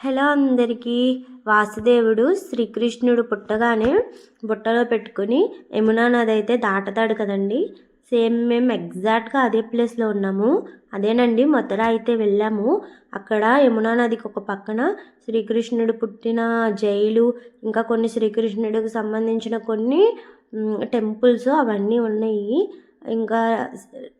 Hello అందరికీ. వాసుదేవుడు శ్రీకృష్ణుడు పుట్టగానే బుట్టలో పెట్టుకుని యమునా నది అయితే దాటుతాడు కదండి. సేమ్ మేము ఎగ్జాక్ట్గా అదే ప్లేస్లో ఉన్నాము. అదేనండి మథుర అయితే వెళ్ళాము. అక్కడ యమునా నదికి ఒక పక్కన శ్రీకృష్ణుడు పుట్టిన జైలు ఇంకా కొన్ని శ్రీకృష్ణుడికి సంబంధించిన కొన్ని టెంపుల్స్ అవన్నీ ఉన్నాయి. ఇంకా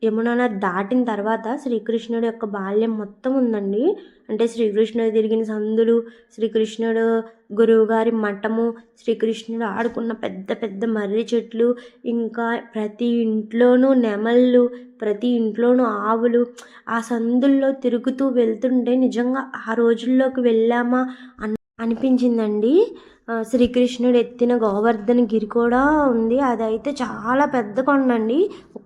యమునా నది దాటిన తర్వాత శ్రీకృష్ణుడు యొక్క బాల్యం మొత్తం ఉందండి. అంటే శ్రీకృష్ణుడు తిరిగిన సందులు శ్రీకృష్ణుడు గురువుగారి మఠము శ్రీకృష్ణుడు ఆడుకున్న పెద్ద పెద్ద మర్రి చెట్లు ఇంకా ప్రతి ఇంట్లోనూ నెమళ్ళు ప్రతి ఇంట్లోనూ ఆవులు ఆ సందుల్లో తిరుగుతూ వెళ్తుంటే నిజంగా ఆ రోజుల్లోకి వెళ్ళామా అన్న అనిపించిందండి. శ్రీకృష్ణుడు ఎత్తిన గోవర్ధన గిరి కూడా ఉంది. అదైతే చాలా పెద్ద కొండ అండి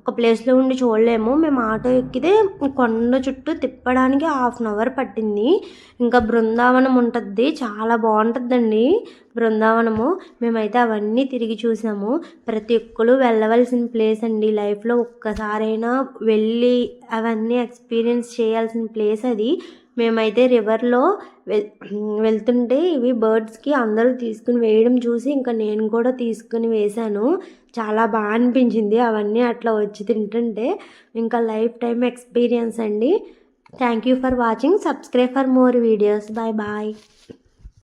ఒక ప్లేస్లో ఉండి చూడలేము. మేము ఆటో ఎక్కితే కొండ చుట్టూ తిప్పడానికి హాఫ్ అన్ అవర్ పట్టింది. ఇంకా బృందావనం ఉంటుంది. చాలా బాగుంటుందండి బృందావనము. మేమైతే అవన్నీ తిరిగి చూసాము. ప్రతి ఒక్కరు వెళ్ళవలసిన ప్లేస్ అండి. లైఫ్లో ఒక్కసారైనా వెళ్ళి అవన్నీ ఎక్స్పీరియన్స్ చేయాల్సిన ప్లేస్ అది. మేమైతే రివర్లో వెల్ వెళ్తుంటే ఇవి బర్డ్స్కి అందరూ తీసుకుని వేయడం చూసి ఇంకా నేను కూడా తీసుకుని వేశాను. చాలా బాగా అనిపించింది అవన్నీ అట్లా వచ్చి తింటుంటే. ఇంకా లైఫ్ టైం ఎక్స్పీరియన్స్ అండి. Thank you for watching subscribe for more videos bye bye